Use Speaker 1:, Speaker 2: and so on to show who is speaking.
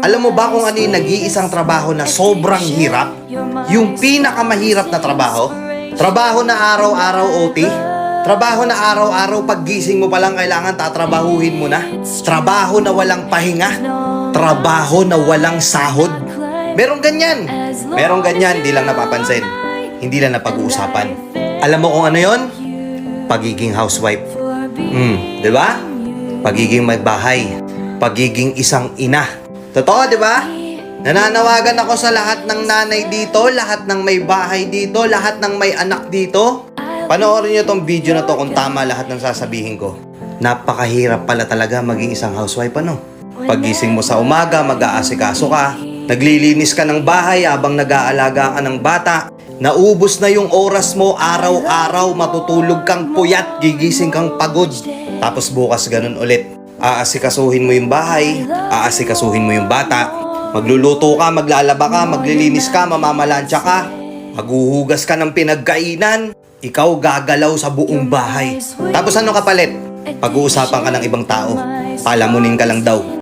Speaker 1: Alam mo ba kung ano yung nag-iisang trabaho na sobrang hirap? Yung pinakamahirap na trabaho? Trabaho na araw-araw OT? Trabaho na araw-araw paggising mo pa lang kailangan tatrabahuhin mo na? Trabaho na walang pahinga? Trabaho na walang sahod? Merong ganyan. Merong ganyan, di lang napapansin. Hindi lang napag-uusapan. Alam mo kung ano yon? Pagiging housewife. Hmm, di ba? Pagiging may bahay. Pagiging isang ina. Totoo, di ba? Nananawagan ako sa lahat ng nanay dito, lahat ng may bahay dito, lahat ng may anak dito. Panoorin nyo tong video na to kung tama lahat ng sasabihin ko. Napakahirap pala talaga maging isang housewife, ano? Pagising mo sa umaga, mag-aasikaso ka. Naglilinis ka ng bahay habang nag-aalaga ka ng bata. Naubos na yung oras mo araw-araw, matutulog kang puyat, gigising kang pagod. Tapos bukas ganun ulit. Aasikasuhin mo yung bahay, aasikasuhin mo yung bata. Magluluto ka, maglalaba ka, maglilinis ka, mamamalansya ka. Maghuhugas ka ng pinagkainan. Ikaw gagalaw sa buong bahay. Tapos ano kapalit? Pag-uusapan ka ng ibang tao. Palamunin ka lang daw.